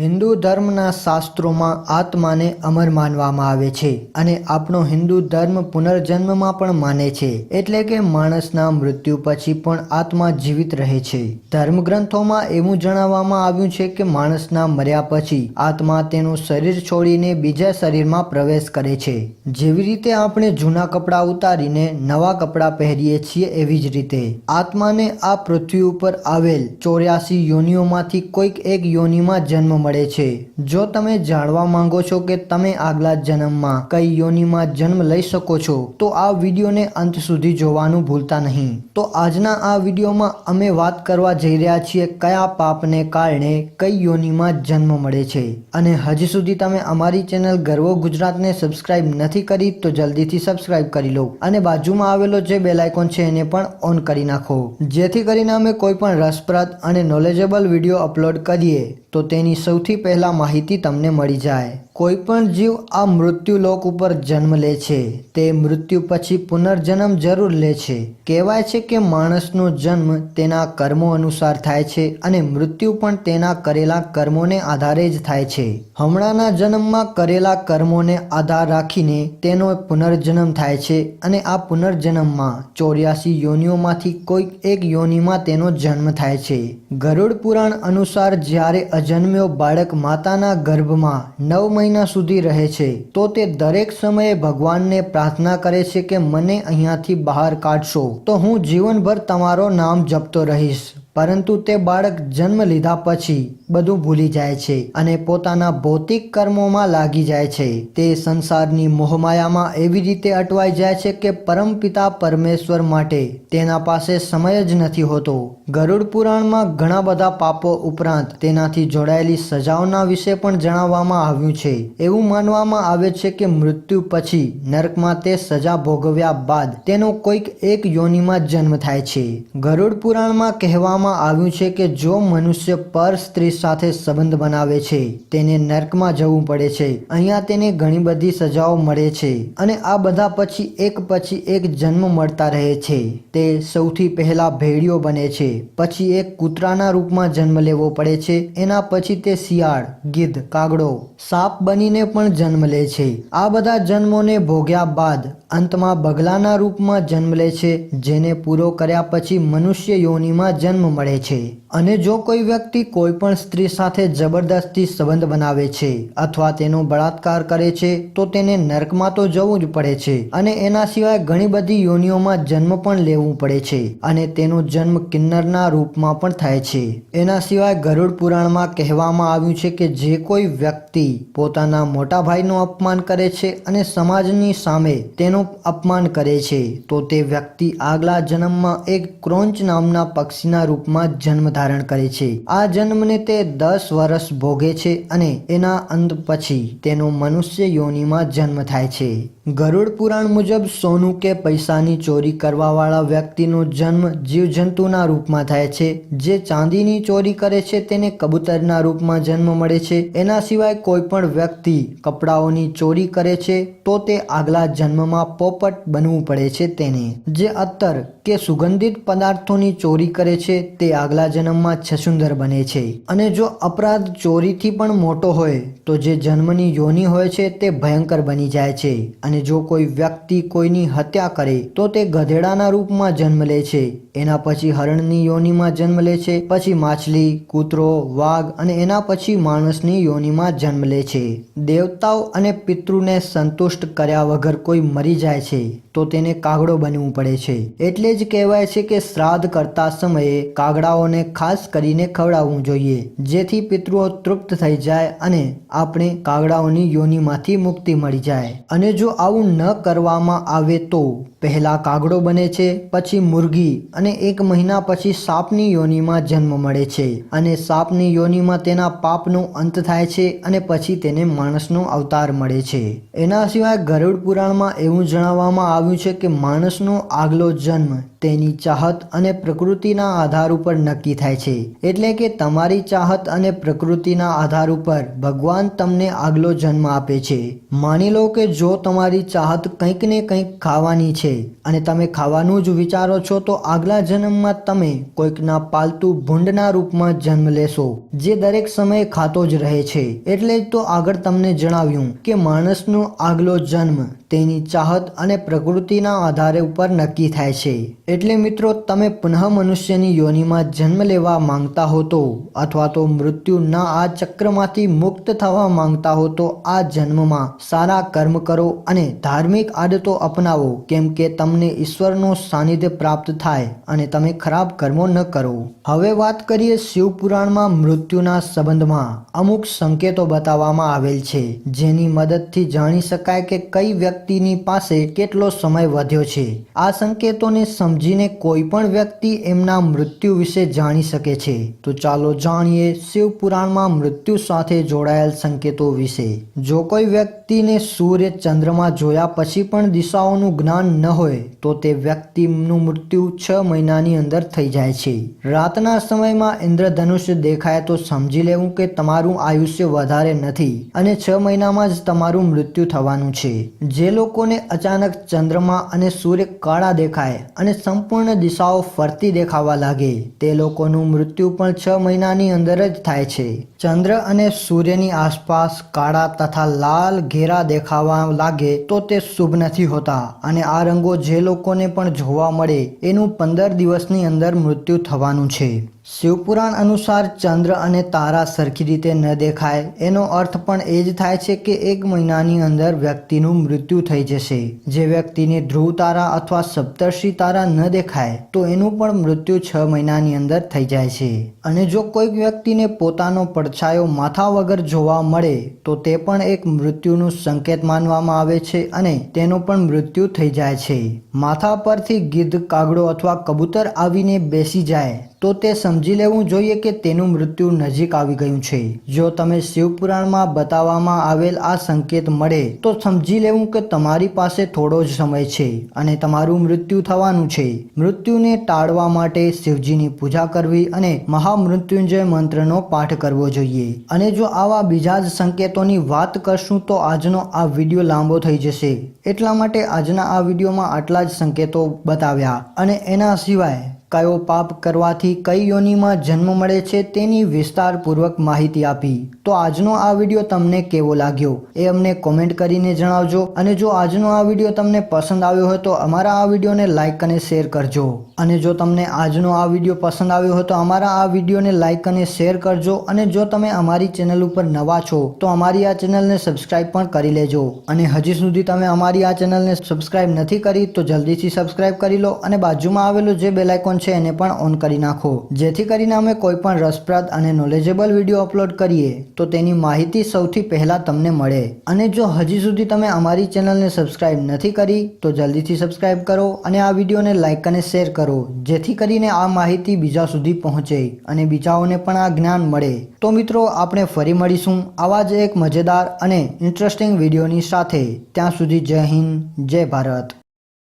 હિન્દુ ધર્મના શાસ્ત્રોમાં આત્માને અમર માનવામાં આવે છે અને આપણો હિન્દુ ધર્મ પુનર્જન્મમાં પણ માને છે. એટલે કે માણસના મૃત્યુ પછી પણ આત્મા જીવિત રહે છે. ધર્મગ્રંથોમાં એવું જણાવવામાં આવ્યું છે કે માણસના મર્યા પછી આત્મા તેનું શરીર છોડીને બીજા શરીરમાં પ્રવેશ કરે છે. જેવી રીતે આપણે જૂના કપડાં ઉતારીને નવા કપડાં પહેરીએ છીએ એવી જ રીતે આત્માને આ પૃથ્વી ઉપર આવેલ ચોર્યાસી યોનિઓમાંથી કોઈક એક યોનિમાં જન્મ મળે છે. જો તમે જાણવા માંગો છો કે તમે આગલા જન્મમાં કઈ યોનિમાં જન્મ લઈ શકો છો, તો આ વિડીયોને અંત સુધી જોવાનું ભૂલતા નહીં. તો આજના આ વિડીયોમાં અમે વાત કરવા જઈ રહ્યા છીએ કયા પાપને કારણે કઈ યોનિમાં જન્મ મળે છે. અને હજી સુધી તમે અમારી ચેનલ ગર્વો ગુજરાતને સબસ્ક્રાઇબ નથી કરી, તો જલ્દીથી સબસ્ક્રાઇબ કરી લો. અને બાજુમાં આવેલો જે બેલ છે, એને પણ ઓન કરી નાખો. જેથી કરીને અમે કોઈ પણ રસપ્રદ અને નોલેજેબલ વીડિયો અપલોડ કરીએ, તો તેની સૌથી પહેલાં માહિતી તમને મળી જાય. કોઈ પણ જીવ આ મૃત્યુ લોક ઉપર જન્મ લે છે, તે મૃત્યુ પછી પુનર્જન્મ જરૂર લે છે. કહેવાય છે કે માણસનો જન્મ તેના કર્મો અનુસાર થાય છે અને મૃત્યુ પણ તેના કરેલા કર્મોને આધારે જ થાય છે. હમણાંના જન્મમાં કરેલા કર્મોને આધાર રાખીને તેનો પુનર્જન્મ થાય છે અને આ પુનર્જન્મમાં ચોર્યાસી યોનિઓમાંથી કોઈક એક યોનિમાં તેનો જન્મ થાય છે. ગરુડ પુરાણ અનુસાર જ્યારે અજન્મ્યો બાળક માતાના ગર્ભમાં નવ મહિના સુધી રહે છે. તો તે દરેક સમયે ભગવાનને પ્રાર્થના કરે છે કે મને અહીંયાથી બહાર કાઢશો. તો હું જીવનભર તમારો નામ જપતો રહીશ. પરંતુ તે બાળક જન્મ લીધા પછી બધું ભૂલી જાય છે અને પોતાના ભૌતિક કર્મોમાં લાગી જાય છે. તે સંસારની મોહમાયામાં એવી રીતે અટવાઈ જાય છે કે પરમપિતા પરમેશ્વર માટે તેના પાસે સમય જ નથી હોતો. ગરુડ પુરાણમાં ઘણા બધા પાપો ઉપરાંત તેનાથી જોડાયેલી સજાઓના વિશે પણ જણાવવામાં આવ્યું છે. એવું માનવામાં આવે છે કે મૃત્યુ પછી નરકમાં તે સજા ભોગવ્યા બાદ તેનો કોઈક એક યોનિમાં જન્મ થાય છે. ગરુડ પુરાણમાં કહેવામાં આવ્યું છે કે જો મનુષ્ય પર સ્ત્રી સાથે સંબંધ બનાવે છે, તેને નર્કમાં જવું પડે છે. અહીંયા તેને ઘણી બધી સજાઓ મળે છે અને આ બધા પછી એક પછી એક જન્મ મળતા રહે છે. તે સૌથી પહેલા ભેડિયો બને છે, પછી એક કૂતરાના રૂપમાં જન્મ લેવો પડે છે, એના પછી તે શિયાળ, ગીધ, કાગડો, સાપ બનીને પણ જન્મ લે છે. આ બધા જન્મોને ભોગ્યા બાદ અંતમાં બગલાના રૂપમાં જન્મ લે છે, જેને પૂરો કર્યા પછી મનુષ્ય યોનિમાં જન્મ મળે છે અને જો કોઈ વ્યક્તિ કોઈ પણ સ્ત્રી સાથે જબરદસ્તી સંબંધ બનાવે છે અથવા તેનો બળાત્કાર કરે છે, તો તેને નર્કમાં તો જવું જ પડે છે અને એના સિવાય ઘણી બધી યોનિઓમાં જન્મ પણ લેવું પડે છે અને તેનો જન્મ કિન્નરના રૂપમાં પણ થાય છે. એના સિવાય ગરુડ પુરાણમાં કહેવામાં આવ્યું છે કે જે કોઈ વ્યક્તિ પોતાના મોટા ભાઈનું અપમાન કરે છે અને સમાજની સામે તેનું અપમાન કરે છે, તો તે વ્યક્તિ આગલા જન્મમાં એક ક્રોંચ નામના પક્ષીના રૂપમાં જન્મ ધારણ કરે છે. આ જન્મને તે દસ વર્ષ ભોગે છે અને એના અંત પછી તેનો મનુષ્ય યોનિમાં જન્મ થાય છે. ગરુડ પુરાણ મુજબ સોનું કે પૈસાની ચોરી કરવાવાળા વ્યક્તિનો જન્મ જીવજંતુના રૂપમાં થાય છે. જે ચાંદીની ચોરી કરે છે તેને કબૂતરના રૂપમાં જન્મ મળે છે. એના સિવાય કોઈ પણ વ્યક્તિ કપડાઓની ચોરી કરે છે તો તે આગલા જન્મમાં પોપટ બનવું પડે છે તેને. જે અત્તર કે સુગંધિત પદાર્થોની ચોરી કરે છે તે આગલા જન્મમાં છસુંદર બને છે. અને જો અપરાધ ચોરીથી પણ મોટો હોય તો જે જન્મની યોની હોય છે તે ભયંકર બની જાય છે. અને જો કોઈ વ્યક્તિ કોઈની હત્યા કરે, તો તે ગધેડાના રૂપમાં જન્મ લે છે. એના પછી હરણની યોનિમાં જન્મ લે છે, પછી માછલી, કૂતરો, વાઘ અને એના પછી માણસની યોનિમાં જન્મ લે છે. દેવતાઓ અને પિતૃને સંતુષ્ટ કર્યા વગર કોઈ મરી જાય છે. તો તેને કાગડો બનવું પડે છે. એટલે જ કહેવાય છે કે શ્રાદ્ધ કરતા સમયે કાગડાઓને ખાસ કરીને ખવડાવવું જોઈએ, જેથી પિતૃઓ તૃપ્ત થઈ જાય અને આપણે કાગડાઓની યોનિમાંથી મુક્તિ મળી જાય. અને જો આવું ન કરવામાં આવે તો પહેલા કાગડો બને છે, પછી મુરગી અને એક મહિના પછી સાપની યોનિમાં જન્મ મળે છે અને સાપની યોનિમાં તેના પાપનો અંત થાય છે અને પછી તેને માણસનો અવતાર મળે છે. એના સિવાય ગરુડ પુરાણમાં એવું જણાવવામાં આવ્યું છે કે માણસનો આગલો જન્મ તેની ચાહત અને પ્રકૃતિના આધાર ઉપર નક્કી થાય છે. એટલે કે તમારી ચાહત અને પ્રકૃતિના આધાર ઉપર ભગવાન તમને આગલો જન્મ આપે છે. માની લો કે જો તમારી ચાહત કંઈક ને કંઈક ખાવાની છે છે અને તમે ખાવાનું જ વિચારો છો તો આગલા જન્મમાં તમે કોઈકના પાલતુ ભૂંડના રૂપમાં જન્મ લેશો, જે દરેક સમયે ખાતો જ રહે છે. એટલે જ તો આગળ તમને જણાવ્યું કે માણસનો આગલો જન્મ તેની ચાહત અને પ્રકૃતિના આધારે ઉપર નક્કી થાય છે. એટલે મિત્રો, તમે પુનઃ મનુષ્યની યોનિમાં જન્મ લેવા માંગતા હો તો અથવા તો મૃત્યુના આ ચક્રમાંથી મુક્ત થવા માંગતા હો તો આ જન્મમાં સારા કર્મ કરો અને ધાર્મિક આદતો અપનાવો, કેમ કે તમને ઈશ્વરનો સાનિધ્ય પ્રાપ્ત થાય અને તમે ખરાબ કર્મો ન કરો. હવે વાત કરીએ શિવપુરાણમાં મૃત્યુના સંબંધમાં. અમુક સંકેતો બતાવવામાં આવેલ છે, જેની મદદથી જાણી શકાય કે કઈ વ્યક્તિની પાસે કેટલો સમય વધ્યો છે. આ સંકેતોને સમજીને કોઈ પણ વ્યક્તિ એમના મૃત્યુ વિશે જાણી શકે છે. તો ચાલો જાણીએ શિવપુરાણમાં મૃત્યુ સાથે જોડાયેલ સંકેતો વિશે. જો કોઈ વ્યક્તિને સૂર્ય ચંદ્રમાં જોયા પછી પણ દિશાઓનું જ્ઞાન ન હોય તો તે વ્યક્તિનું મૃત્યુ છ મહિનાની અંદર થઈ જાય છે. રાતના સમયમાં ઇન્દ્રધનુષ્ય દેખાય તો સમજી લેવું કે તમારું આયુષ્ય વધારે નથી અને છ મહિનામાં જ તમારું મૃત્યુ થવાનું છે. જે લોકોને અચાનક ચંદ્રમા અને સૂર્ય કાળા દેખાય અને સંપૂર્ણ દિશાઓ ફરતી દેખાવા લાગે, તે લોકોનું મૃત્યુ પણ છ મહિનાની અંદર જ થાય છે. ચંદ્ર અને સૂર્યની આસપાસ કાળા તથા લાલ ઘેરા દેખાવા લાગે તો તે શુભ નથી હોતા અને આ રંગો જે લોકોને પણ જોવા મળે એનું પંદર દિવસની અંદર મૃત્યુ થવાનું છે. શિવપુરાણ અનુસાર ચંદ્ર અને તારા સરખી રીતે ન દેખાય. એનો અર્થ પણ એ જ થાય છે કે એક મહિનાની અંદર વ્યક્તિનું મૃત્યુ થઈ જશે. જે વ્યક્તિને ધ્રુવ તારા અથવા સપ્તર્ષિ તારા ન દેખાય, તો એનું પણ મૃત્યુ છ મહિનાની અંદર થઈ જાય છે. અને જો કોઈક વ્યક્તિને પોતાનો પડછાયો માથા વગર જોવા મળે, તો તે પણ એક મૃત્યુનું સંકેત માનવામાં આવે છે અને તેનું પણ મૃત્યુ થઈ જાય છે. માથા પરથી ગીધ, કાગડો અથવા કબૂતર આવીને બેસી જાય, તો તે સમજી લેવું જોઈએ કે તેનું મૃત્યુ નજીક આવી ગયું છે. જો તમે શિવપુરાણમાં બતાવવામાં આવેલ આ સંકેત મળે, તો સમજી લેવું કે તમારી પાસે થોડો જ સમય છે અને તમારું મૃત્યુ થવાનું છે. મૃત્યુને ટાળવા માટે શિવજીની પૂજા કરવી અને મહામૃત્યુંજય મંત્રનો પાઠ કરવો જોઈએ. અને જો આવા બીજા જ સંકેતોની વાત કરશું, તો આજનો આ વીડિયો લાંબો થઈ જશે. એટલા માટે આજના આ વિડીયોમાં આટલા જ સંકેતો બતાવ્યા. અને એના સિવાય કયો પાપ કરવાથી કઈ યોનિમાં જન્મ મળે છે તેની વિસ્તારપૂર્વક માહિતી આપી. તો આજનો આ વીડિયો તમને કેવો લાગ્યો એ અમને કોમેન્ટ કરીને જણાવજો અને જો આજનો આ વીડિયો તમને પસંદ આવ્યો હોય તો અમારા આ વિડીયોને લાઇક અને શેર કરજો. અને જો તમને આજનો આ વીડિયો પસંદ આવ્યો હોય તો અમારા આ વિડીયોને લાઇક અને શેર કરજો અને જો તમે અમારી ચેનલ ઉપર નવા છો તો અમારી આ ચેનલને સબસ્ક્રાઇબ પણ કરી લેજો. અને હજી સુધી તમે અમારી આ ચેનલને સબસ્ક્રાઇબ નથી કરી તો જલ્દીથી સબસ્ક્રાઇબ કરી લો અને બાજુમાં આવેલું જે બેલ છે એને પણ ઓન કરી નાખો. જેથી કરીને અમે કોઈ પણ રસપ્રદ અને નોલેજેબલ વીડિયો અપલોડ કરીએ, તો તેની માહિતી સૌથી પહેલા તમને મળે. અને જો હજી સુધી તમે અમારી ચેનલને સબસ્ક્રાઇબ નથી કરી, તો જલ્દીથી સબસ્ક્રાઇબ કરો અને આ વિડીયોને લાઇક અને શેર કરો, જેથી કરીને આ માહિતી બીજા સુધી પહોંચે અને બીજાઓને પણ આ જ્ઞાન મળે. તો મિત્રો, આપણે ફરી મળીશું આવા જ એક મજેદાર અને ઇન્ટરેસ્ટિંગ વિડીયોની સાથે. ત્યાં સુધી જય હિન્દ, જય ભારત.